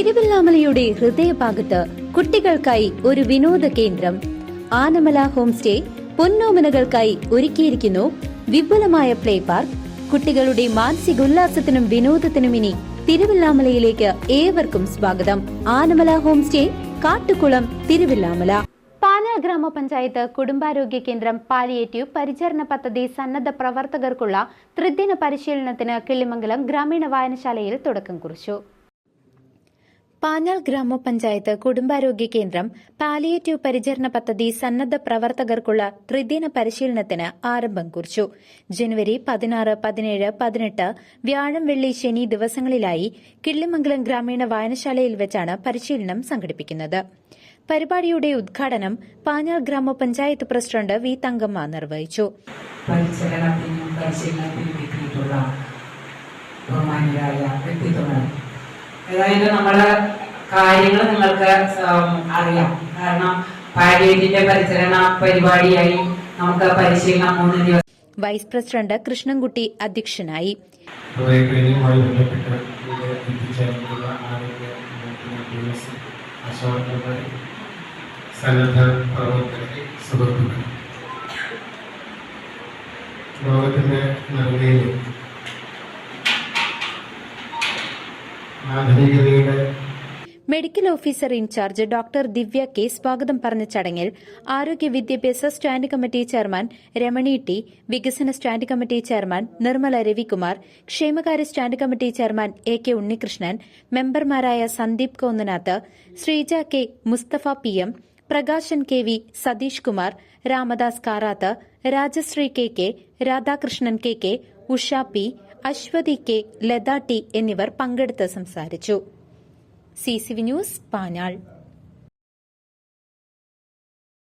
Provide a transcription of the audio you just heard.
തിരുവല്ലാമലയുടെ ഹൃദയഭാഗത്ത് കുട്ടികൾക്കായി ഒരു വിനോദ കേന്ദ്രം. ആനമല ഹോം സ്റ്റേ പൊന്നോമനകൾക്കായി ഒരുക്കിയിരിക്കുന്നു വിപുലമായ പ്ലേ പാർക്ക്. കുട്ടികളുടെ മാനസികോല്ലാസത്തിനും വിനോദത്തിനും ഇനി തിരുവല്ലാമലയിലേക്ക് ഏവർക്കും സ്വാഗതം. Anamala home stay Kattukulam Thiruvilwamala. Pala ഗ്രാമപഞ്ചായത്ത് കുടുംബാരോഗ്യ കേന്ദ്രം പാലിയേറ്റീവ് പരിചരണ പദ്ധതി സന്നദ്ധ പ്രവർത്തകർക്കുള്ള ത്രിദിന പരിശീലനത്തിന് കിള്ളിമംഗലം ഗ്രാമീണ വായനശാലയിൽ തുടക്കം കുറിച്ചു. പാഞ്ഞാൾ ഗ്രാമപഞ്ചായത്ത് കുടുംബാരോഗ്യ കേന്ദ്രം പാലിയേറ്റീവ് പരിചരണ പദ്ധതി സന്നദ്ധ പ്രവർത്തകർക്കുള്ള ത്രിദിന പരിശീലനത്തിന് ആരംഭം കുറിച്ചു. ജനുവരി പതിനാറ് പതിനേഴ് പതിനെട്ട് വ്യാഴം വെള്ളി ശനി ദിവസങ്ങളിലായി കിള്ളിമംഗലം ഗ്രാമീണ വായനശാലയിൽ വെച്ചാണ് പരിശീലനം സംഘടിപ്പിക്കുന്നത്. പരിപാടിയുടെ ഉദ്ഘാടനം പാഞ്ഞാൾ ഗ്രാമപഞ്ചായത്ത് പ്രസിഡന്റ് വി തങ്കമ്മ നിർവഹിച്ചു. ബഹുമാനരായ വ്യക്തിത്വങ്ങൾ ഏതായാലും നമ്മുടെ കാര്യങ്ങൾ നിങ്ങൾക്ക് അറിയാം. കാരണം പാലിയേറ്റിന്റെ പരിചരണ പരിപാടിയായി നമുക്ക് പരിശീലനം മൂന്ന് ദിവസം. വൈസ് പ്രസിഡന്റ് കൃഷ്ണൻകുട്ടി അധ്യക്ഷനായി. ലോകത്തിന്റെ ബന്ധപ്പെട്ട് medical officer in charge doctor Divya K സ്വാഗതം പറഞ്ഞ ചടങ്ങിൽ ആരോഗ്യ വിദ്യാഭ്യാസ stand committee chairman Ramani T വികസന stand committee chairman Nirmala Ravikumar ക്ഷേമകാര്യ stand committee chairman A K Unnikrishnan മെമ്പർമാരായ Sandeep Konnanath Sreeja K Musthafa P M Prakashan K V Satheesh Kumar Ramadas Karath Rajasree K K Radhakrishnan K K Usha P Aswathi K Latha T എന്നിവർ പങ്കെടുത്ത് സംസാരിച്ചു. C news Panjal.